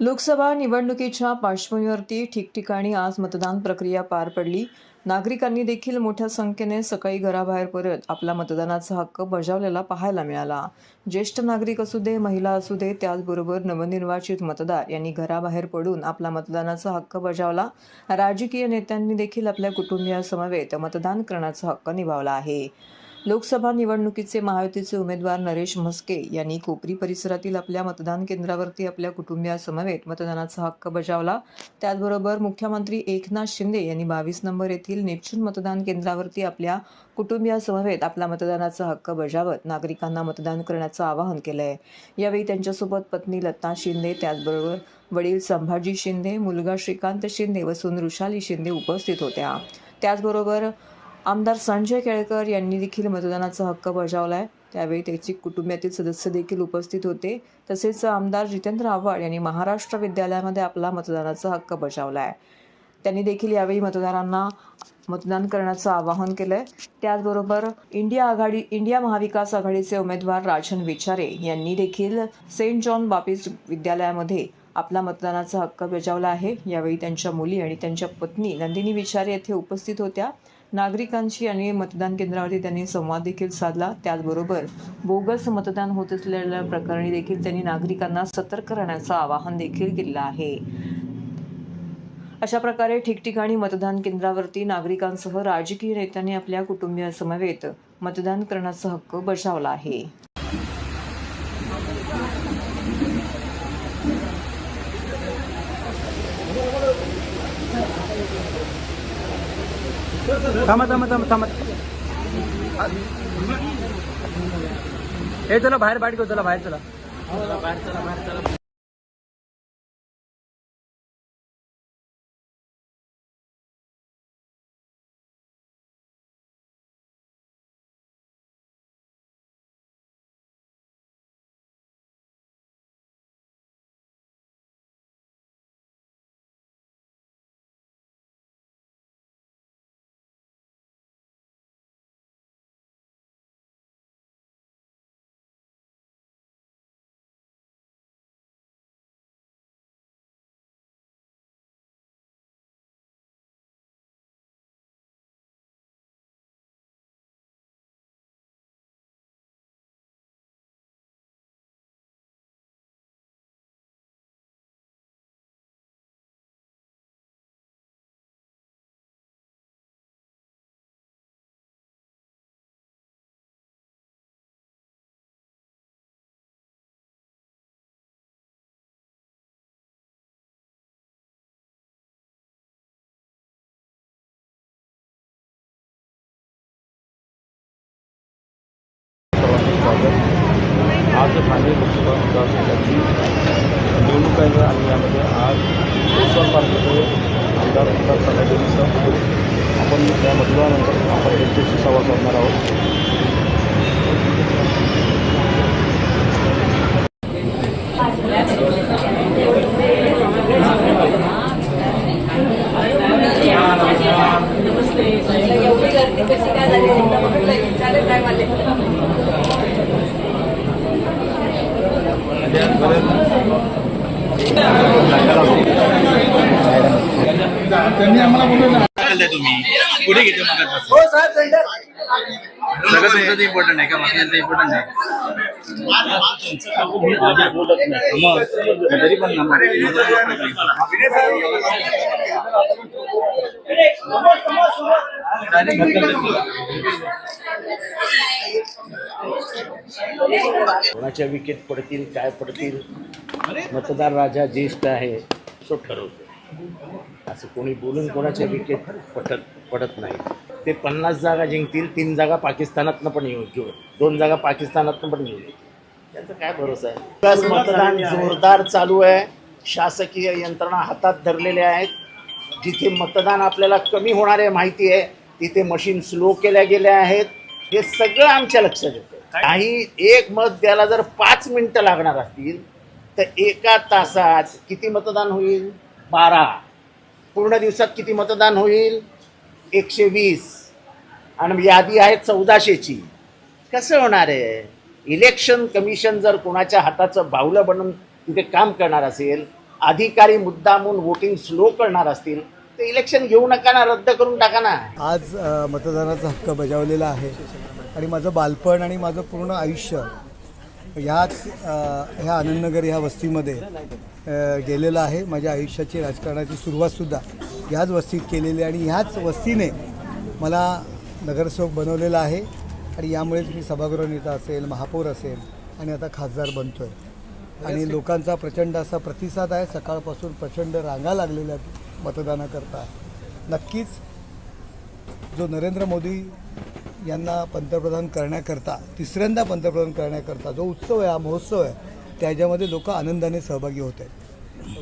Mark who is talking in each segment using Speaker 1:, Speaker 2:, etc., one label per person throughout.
Speaker 1: लोकसभा निवडणुकीच्या पार्श्वभूमीवरती ठिकठिकाणी आज मतदान प्रक्रिया पार पडली. नागरिकांनी देखील मोठ्या संख्येने सकाळी घराबाहेर परत आपला मतदानाचा हक्क बजावलेला पाहायला मिळाला. ज्येष्ठ नागरिक असू दे महिला असू दे त्याचबरोबर नवनिर्वाचित मतदार यांनी घराबाहेर पडून आपला मतदानाचा हक्क बजावला. राजकीय नेत्यांनी देखील आपल्या कुटुंबियासमवेत मतदान करण्याचा हक्क निभावला आहे. लोकसभा निवडणुकीचे महायुतीचे उमेदवार नरेश म्हस्के यांनी कोपरी परिसरातील आपल्या मतदान केंद्रावरती आपल्या कुटुंबियासमवेत मतदानाचा हक्क बजावला. त्याचबरोबर मुख्यमंत्री एकनाथ शिंदे यांनी बावीस नंबर येथील नेपच्यून मतदान केंद्रावरती आपल्या कुटुंबियासमवेत आपला मतदानाचा हक्क बजावत नागरिकांना मतदान करण्याचं आवाहन केलं आहे यावेळी त्यांच्यासोबत पत्नी लता शिंदे त्याचबरोबर वडील संभाजी शिंदे मुलगा श्रीकांत शिंदे व सून ऋषाली शिंदे उपस्थित होत्या. त्याचबरोबर आमदार संजय केळकर यांनी देखील मतदानाचा हक्क बजावला आहे त्यावेळी त्याची कुटुंबातील सदस्य देखील उपस्थित होते. तसेच आमदार जितेंद्र आव्हाड यांनी महाराष्ट्र विद्यालयामध्ये आपला मतदानाचा हक्क बजावला आहे त्यांनी देखील यावेळी मतदारांना मतदान करण्याचं आवाहन केलं आहे त्याचबरोबर इंडिया आघाडी इंडिया महाविकास आघाडीचे उमेदवार राजन विचारे यांनी देखील सेंट जॉन बापिस्ट विद्यालयामध्ये आपला मतदानाचा हक्क बजावला आहे. यावेळी त्यांच्या मुली आणि त्यांच्या पत्नी नंदिनी विचारे येथे उपस्थित होत्या. नागरिकांशी आणि मतदान केंद्रावरती त्यांनी संवाद देखील साधला. त्याचबरोबर बोगस मतदान होत असलेल्या प्रकरणी देखील त्यांनी नागरिकांना सतर्क राहण्याचं आवाहन देखील केलं आहे. अशा प्रकारे ठिकठिकाणी मतदान केंद्रावरती नागरिकांसह राजकीय नेत्यांनी आपल्या कुटुंबियासमवेत मतदान करण्याचा हक्क बजावला आहे.
Speaker 2: थांबा थांबा थांबा थांबा. हे चला बाहेर बाहेर घेऊ चला बाहेर चला.
Speaker 3: सर्वांचं ठाणे लोकसभा मतदारसंघाची निवडणूक आहे आणि यामध्ये आज लोकसभा पार्कमध्ये आमदार मतदार आमदार सभापतींसह आपण त्या मतदानानंतर आपण त्यांच्याशी संवाद साधणार आहोत
Speaker 4: एवढी गर्दी कशी काय झाली एकदा म्हटलं विचारेल काय मला
Speaker 5: चाललंय तुम्ही मग सगळं तुमचं इम्पॉर्टंट आहे का माझं इम्पॉर्टंट आहे मग तरी पण ना मग.
Speaker 6: कोणाच्या विकेट पडतील काय पडतील? मतदार राजा ज्येष्ठ आहे तो ठरवतो असं कोणी बोलून कोणाच्या विकेट पटत पडत नाही. ते पन्नास जागा जिंकतील तीन जागा पाकिस्तानातनं पण येऊ घेऊ. दोन जागा पाकिस्तानातनं पण येऊ त्याचा काय भरोसा आहे? विकास मतदान जोरदार चालू आहे. शासकीय यंत्रणा हातात धरलेल्या आहेत. जिथे मतदान आपल्याला कमी होणार आहे माहिती आहे. तिथे मशीन स्लो केल्या गेल्या आहेत. हे सगळं आमच्या लक्षात येतं. काही एक मत द्यायला जर पाच मिनिटं लागणार असतील तर एका तासात किती मतदान होईल? बारा. पूर्ण दिवसात किती मतदान होईल? एकशे वीस. आणि यादी आहे चौदाशेची. कसं होणार आहे? इलेक्शन कमिशन जर कोणाच्या हाताचं बाहुलं बनून तिथे काम करणार असेल अधिकारी मुद्दामून वोटिंग स्लो करणार असतील तर इलेक्शन घेऊ नका ना रद्द करून टाका ना.
Speaker 7: आज मतदानाचा हक्क बजावलेला आहे. आणि माझं बालपण आणि माझं पूर्ण आयुष्य ह्याच ह्या आनंदनगर ह्या वस्तीमध्ये गेलेलं आहे. माझ्या आयुष्याची राजकारणाची सुरुवातसुद्धा ह्याच वस्तीत केलेली आहे. आणि ह्याच वस्तीने मला नगरसेवक बनवलेला आहे. आणि यामुळेच मी सभागृह नेता असेल महापौर असेल आणि आता खासदार बनतो आहे आणि लोकांचा प्रचंड असा प्रतिसाद आहे. सकाळपासून प्रचंड रांगा लागलेल्या आहेत मतदानाकरता. नक्कीच जो नरेंद्र मोदी यांना पंतप्रधान करण्याकरता तिसऱ्यांदा पंतप्रधान करण्याकरता जो उत्सव आहे हा महोत्सव आहे त्याच्यामध्ये लोक आनंदाने सहभागी होत आहेत.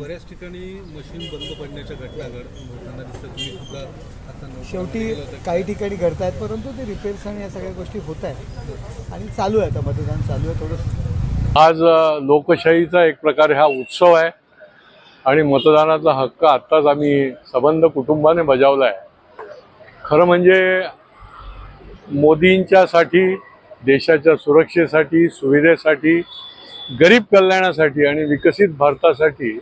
Speaker 8: बऱ्याच ठिकाणी मशीन बंद पडण्याच्या घटना घड होताना दिसतात. तुम्ही सुद्धा आता
Speaker 7: शेवटी काही ठिकाणी घडत आहेत परंतु ते रिपेअर्स आणि या सगळ्या गोष्टी होत आहेत. आणि चालू आहे आता मतदान चालू आहे थोडंसं.
Speaker 9: आज लोकशाहीचा एक प्रकारे हा उत्सव आहे आणि मतदानाचा हक्क आत्ताच आम्ही सबंध कुटुंबाने बजावला आहे खरं म्हणजे मोदींच्यासाठी देशाच्या सुरक्षेसाठी सुविधेसाठी गरीब कल्याणासाठी आणि विकसित भारतासाठी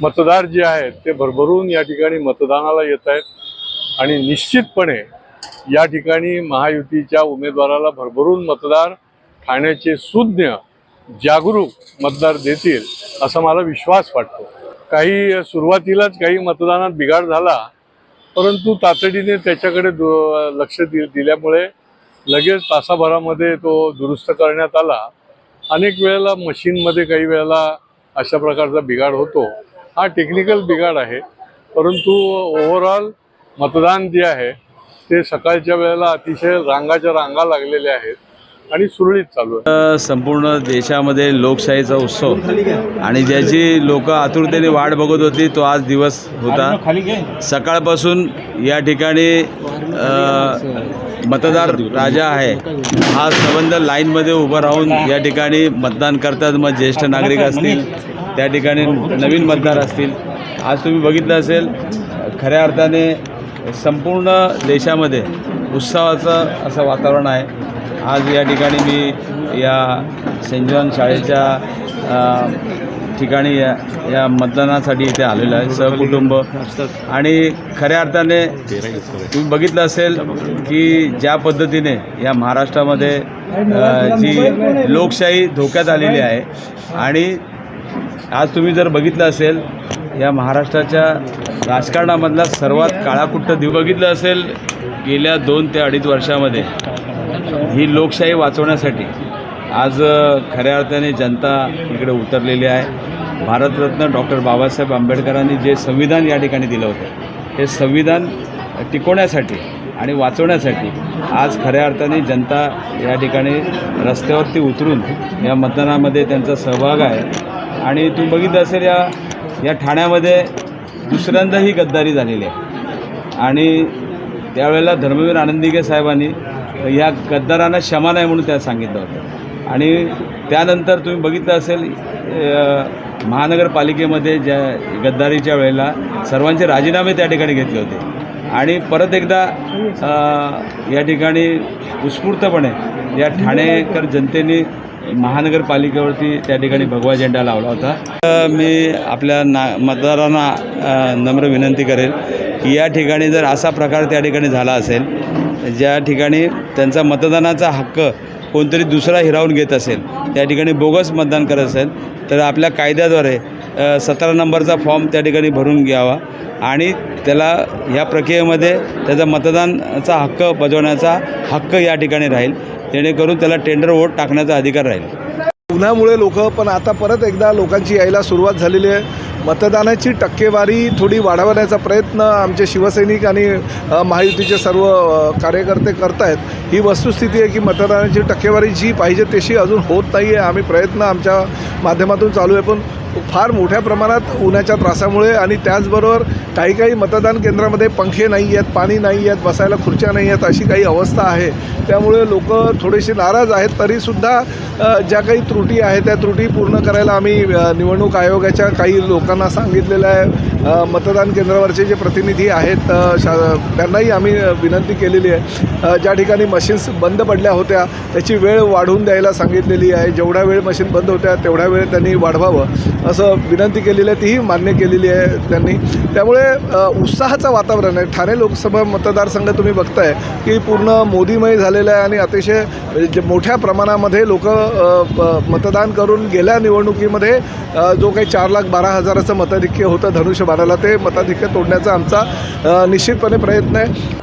Speaker 9: मतदार जे आहेत ते भरभरून या ठिकाणी मतदानाला येत आहेत आणि निश्चितपणे या ठिकाणी महायुतीच्या उमेदवाराला भरभरून मतदार ठाण्याचे सुज्ञ जागरूक मतदार देतील असा मला विश्वास वाटतो. काही सुरुवातीलाच काही मतदानात बिघाड झाला परंतु तातडीने त्याच्याकडे दु- लक्ष दि दिल्यामुळे लगेच तासाभरामध्ये तो दुरुस्त करण्यात आला. अनेक वेळेला मशीनमध्ये काही वेळेला अशा प्रकारचा बिघाड होतो. हा टेक्निकल बिघाड आहे. परंतु ओव्हरऑल मतदान जे आहे ते सकाळच्या वेळेला अतिशय रांगाच्या रांगा लागलेल्या आहेत. आणि सुरळीत चालू आहे.
Speaker 5: संपूर्ण देशामध्ये लोकशाहीचा उत्सव. आणि ज्याची लोक आतुरतेने वाट बघत होती तो आज दिवस होता. सकाळपासून या ठिकाणी मतदार राजा आहे. हा संबंध लाईनमध्ये उभं राहून या ठिकाणी मतदान करतात. मग ज्येष्ठ नागरिक असतील त्या ठिकाणी नवीन मतदार असतील. आज तुम्ही बघितलं असेल खऱ्या अर्थाने संपूर्ण देशामध्ये उत्सवाचं असं वातावरण आहे. आज या ठिकाणी मी या सेंट जॉन शाळेच्या ठिकाणी या या मतदानासाठी इथे आलेलो आहे सहकुटुंब. आणि खऱ्या अर्थाने तुम्ही बघितलं असेल की ज्या पद्धतीने या महाराष्ट्रामध्ये जी लोकशाही धोक्यात आलेली आहे. आणि आज तुम्ही जर बघितलं असेल या महाराष्ट्राच्या राजकारणामधला सर्वात काळाकुट्ट दिव बघितलं असेल गेल्या दोन ते अडीच वर्षामध्ये. ही लोकशाही वाचवण्यासाठी आज खऱ्या अर्थाने जनता इकडे उतरलेली आहे. भारतरत्न डॉक्टर बाबासाहेब आंबेडकरांनी जे संविधान या ठिकाणी दिलं होतं हे संविधान टिकवण्यासाठी आणि वाचवण्यासाठी आज खऱ्या अर्थाने जनता या ठिकाणी रस्त्यावरती उतरून या मतदानामध्ये त्यांचा सहभाग आहे. आणि तू बघितलं असेल या या ठाण्यामध्ये दुसऱ्यांदा ही गद्दारी झालेली आहे. आणि त्यावेळेला धर्मवीर आनंदिके साहेबांनी या गद्दारांना क्षमा नाही म्हणून त्या सांगितलं होतं. आणि त्यानंतर तुम्ही बघितलं असेल महानगरपालिकेमध्ये ज्या गद्दारीच्या वेळेला सर्वांचे राजीनामे त्या ठिकाणी घेतले होते. आणि परत एकदा या ठिकाणी उत्स्फूर्तपणे या ठाणेकर जनतेने महानगरपालिकेवरती त्या ठिकाणी भगवा झेंडा लावला होता. मी आपल्या ना मतदारांना नम्र विनंती करेल की या ठिकाणी जर असा प्रकार त्या ठिकाणी झाला असेल ज्या ठिकाणी त्यांचा मतदानाचा हक्क कोणतरी दुसरा हिरावून घेत असेल त्या ठिकाणी बोगस मतदान करत असेल तर आपल्या कायद्याद्वारे सतरा नंबरचा फॉर्म त्या ठिकाणी भरून घ्यावा आणि त्याला ह्या प्रक्रियेमध्ये त्याचा मतदानाचा हक्क बजावण्याचा हक्क या ठिकाणी राहील जेणेकरून त्याला टेंडर वोट टाकण्याचा अधिकार राहील.
Speaker 10: उन्हामुळे लोक पण आता परत एकदा लोकांची यायला सुरुवात झालेली आहे. मतदानाची टक्केवारी थोडी वाढवण्याचा प्रयत्न आमचे शिवसैनिक आणि महायुतीचे सर्व कार्यकर्ते करत आहेत ही वस्तुस्थिती आहे की मतदानाची टक्केवारी जी पाहिजे तशी अजून होत नाही आहे आम्ही प्रयत्न आमच्या माध्यमातून चालू आहे. पण फार मोठ्या प्रमाणात उन्हाच्या त्रासामुळे आणि त्याचबरोबर काही काही मतदान केंद्रामध्ये पंखे नाही आहेत पाणी नाही आहेत बसायला खुर्च्या नाही आहेत अशी काही अवस्था आहे. त्यामुळे लोक थोडेसे नाराज आहेत. तरीसुद्धा ज्या काही त्रुटी आहेत त्या त्रुटी पूर्ण करायला आम्ही निवडणूक आयोगाच्या काही लोक लोकांना सांगितलेलं आहे. मतदान केंद्रावरचे जे प्रतिनिधी आहेत शा त्यांनाही आम्ही विनंती केलेली आहे. ज्या ठिकाणी मशीन्स बंद पडल्या होत्या त्याची वेळ वाढवून द्यायला सांगितलेली आहे. जेवढा वेळ मशीन बंद होत्या तेवढ्या वेळ त्यांनी वाढवावं असं विनंती केलेली आहे. तीही मान्य केलेली आहे त्यांनी. त्यामुळे उत्साहाचं वातावरण आहे. ठाणे लोकसभा मतदारसंघ तुम्ही बघताय की पूर्ण मोदीमय झालेलं आहे आणि अतिशय म्हणजे जे मोठ्या प्रमाणामध्ये लोक मतदान करून गेल्या निवडणुकीमध्ये जो काही चार लाख बारा हजाराचं मताधिक्य होतं धनुष्यबाणाला ते मताधिक्य तोडण्याचा आमचा निश्चितपणे प्रयत्न आहे.